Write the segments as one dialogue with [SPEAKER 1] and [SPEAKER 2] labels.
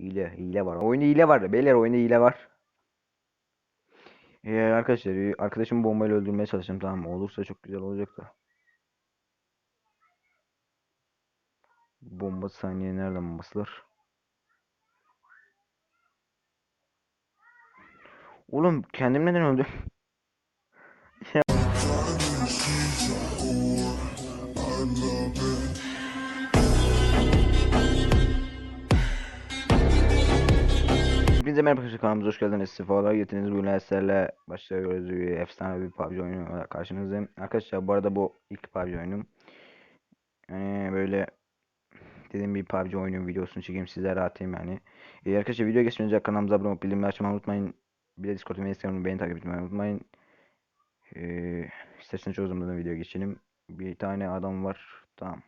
[SPEAKER 1] Hile, hile var. Oyunda hile var. Beyler oyunda hile var. Ee, arkadaşlar e, arkadaşımı bombayla öldürmeye çalışacağım tamam? Olursa çok güzel olacak da. Bomba saniye nereden basılır? Oğlum kendim neden öldüm? Hepinize merhaba arkadaşlar kanalımıza hoş geldiniz. Sefalar getirdiniz. Bugün eserle başlıyoruz. Efsane bir PUBG oyunu karşınızdayım. Arkadaşlar bu arada bu ilk PUBG oyunum. Yani böyle dedim bir PUBG oyunu videosunu çekeyim sizlere atayım yani. Ee, arkadaşlar video geçmeden kanalımıza abone olup bildirimleri açmayı unutmayın. Bir de Discord ve Instagram'ı beni takip etmeyi unutmayın. Ee, isterseniz çok uzunmadan video geçelim. Bir tane adam var. Tamam.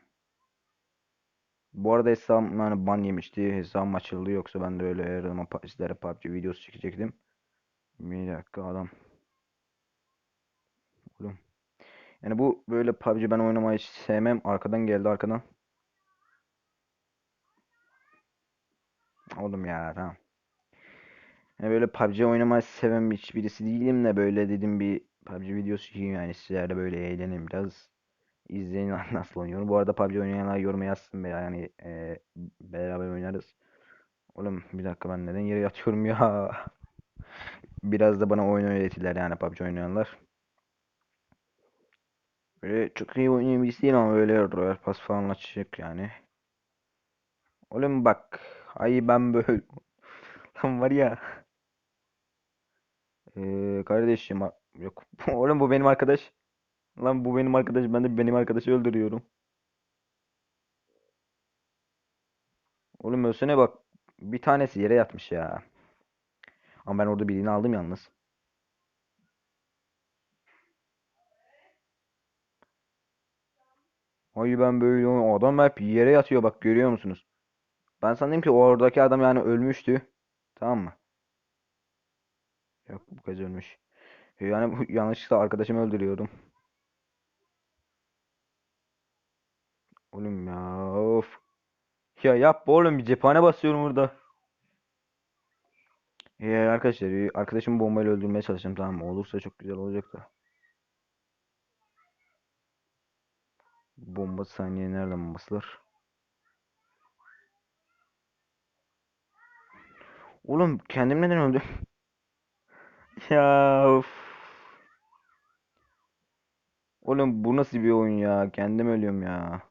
[SPEAKER 1] Bu arada hesabım yani ban yemişti. Hesabım açıldı yoksa ben de öyle her zaman sizlere PUBG videosu çekecektim. Bir dakika adam. Oğlum. Yani bu böyle PUBG ben oynamayı hiç sevmem. Arkadan geldi arkadan. Oğlum ya tamam. Yani böyle PUBG oynamayı seven hiç birisi değilim de böyle dedim bir PUBG videosu çekeyim yani sizlerle böyle eğlenin biraz. İzleyin nasıl oynuyorum. Bu arada PUBG oynayanlar yoruma yazsın be yani e, beraber oynarız. Oğlum bir dakika ben neden yere yatıyorum ya? Biraz da bana oyun öğretirler yani PUBG oynayanlar. Böyle çok iyi oynayan birisi değilim ama böyle Royal Pass falan açacak yani. Oğlum bak. Ay ben böyle. Lan var ya. Ee, kardeşim. Yok. Oğlum bu benim arkadaş. Lan bu benim arkadaş. Ben de benim arkadaşı öldürüyorum. Oğlum ölsene bak. Bir tanesi yere yatmış ya. Ama ben orada birini aldım yalnız. Ay ben böyle o adam hep yere yatıyor bak görüyor musunuz? Ben sandım ki oradaki adam yani ölmüştü. Tamam mı? Yok bu kez ölmüş. Yani yanlışlıkla arkadaşımı öldürüyorum. Oğlum ya of. Ya yap oğlum bir cephane basıyorum burada. E, arkadaşlar arkadaşımı bombayla öldürmeye çalışacağım tamam mı? Olursa çok güzel olacak da. Bomba saniye nereden basılır? Oğlum kendim neden öldüm? Ya of. Oğlum bu nasıl bir oyun ya? Kendim ölüyorum ya.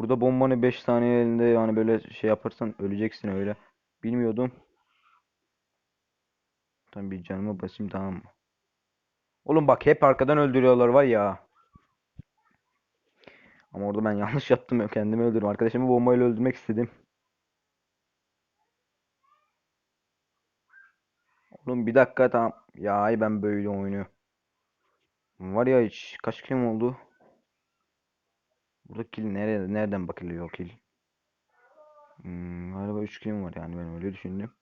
[SPEAKER 1] Burada bombanı 5 saniye elinde yani böyle şey yaparsan öleceksin öyle. Bilmiyordum. Tam bir canıma basayım tamam mı? Oğlum bak hep arkadan öldürüyorlar var ya. Ama orada ben yanlış yaptım. Kendimi öldürdüm. Arkadaşımı bombayla öldürmek istedim. Oğlum bir dakika tamam. Ya ay ben böyle oynuyorum. Var ya hiç kaç kilim oldu? Burada kill nereye nereden bakılıyor o kill? Hmm, galiba 3 kilim var yani ben öyle düşündüm.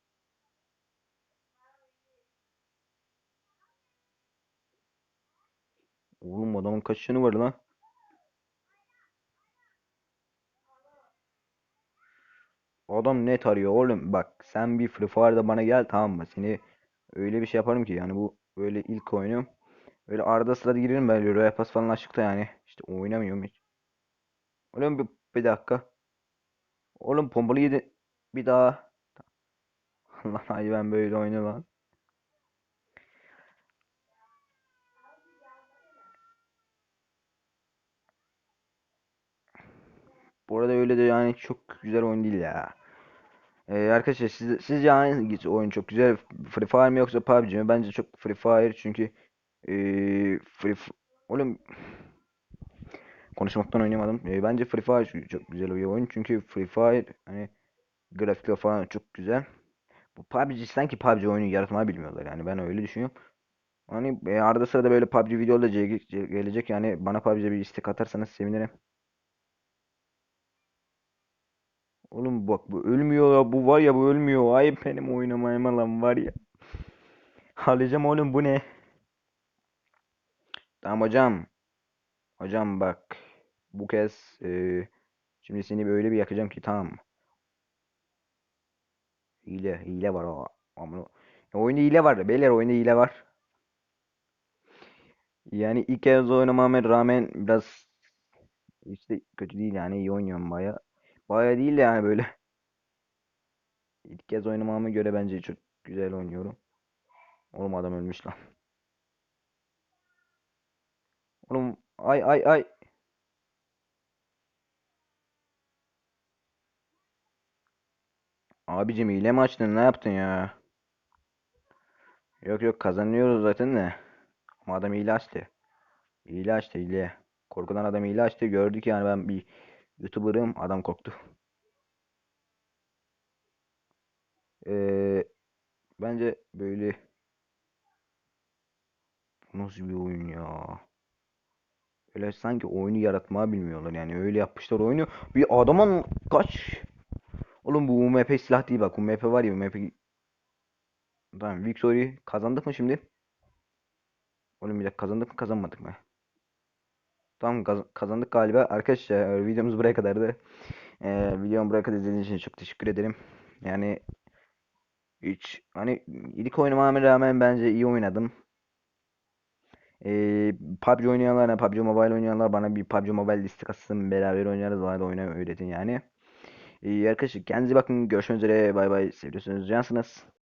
[SPEAKER 1] Oğlum adamın kaç canı var lan? Adam net arıyor oğlum. Bak sen bir Free Fire'da bana gel tamam mı? Seni öyle bir şey yaparım ki yani bu böyle ilk oyunum. Öyle arada sırada girerim ben Royal Pass falan açıkta yani. İşte oynamıyorum hiç. Oğlum bir, bir dakika. Oğlum pompalı yedi. Bir daha. Lan ay ben böyle oyna lan. Bu arada öyle de yani çok güzel oyun değil ya. Ee, arkadaşlar siz, sizce hangi oyun çok güzel? Free Fire mi yoksa PUBG mi? Bence çok Free Fire çünkü ee, Free Oğlum konuşmaktan oynayamadım. Ee, bence Free Fire çok güzel bir oyun çünkü Free Fire hani grafikler falan çok güzel. Bu PUBG sanki PUBG oyunu yaratmayı bilmiyorlar yani ben öyle düşünüyorum. Hani e, arada sırada böyle PUBG videoları gelecek yani bana PUBG'de bir istek atarsanız sevinirim. Oğlum bak bu ölmüyor ya bu var ya bu ölmüyor. Ay benim oynamayama lan var ya. Ağlayacağım oğlum bu ne? Tamam hocam. Hocam bak. Bu kez e, şimdi seni böyle bir yakacağım ki tamam? Hile, hile var o. Amına. Oyunda hile var. Beyler oyunda hile var. Yani ilk kez oynamama rağmen biraz işte kötü değil yani iyi oynuyorum baya. Baya değil de yani böyle. İlk kez oynamama göre bence çok güzel oynuyorum. Oğlum adam ölmüş lan. Oğlum ay ay ay. Abicim hile mi açtın ne yaptın ya? Yok yok kazanıyoruz zaten de. Ama adam hile açtı. Hile açtı hile. Korkudan adam hile açtı. Gördük yani ben bir YouTuber'ım. Adam korktu. Ee, bence böyle nasıl bir oyun ya? Öyle sanki oyunu yaratmayı bilmiyorlar yani öyle yapmışlar oyunu. Bir adamın kaç? Oğlum bu UMP silah değil bak. UMP var ya UMP. Tamam Victory kazandık mı şimdi? Oğlum bir dakika kazandık mı kazanmadık mı? Tamam kaz- kazandık galiba. Arkadaşlar videomuz buraya kadardı. Ee, videomu buraya kadar izlediğiniz için çok teşekkür ederim. Yani hiç hani ilk oynamama rağmen bence iyi oynadım. Ee, PUBG oynayanlar, PUBG Mobile oynayanlar bana bir PUBG Mobile liste atsın beraber oynarız. Bana da oynamayı öğretin yani. Ee, arkadaşlar kendinize bakın. Görüşmek üzere. Bay bay. Seviyorsunuz. Cansınız.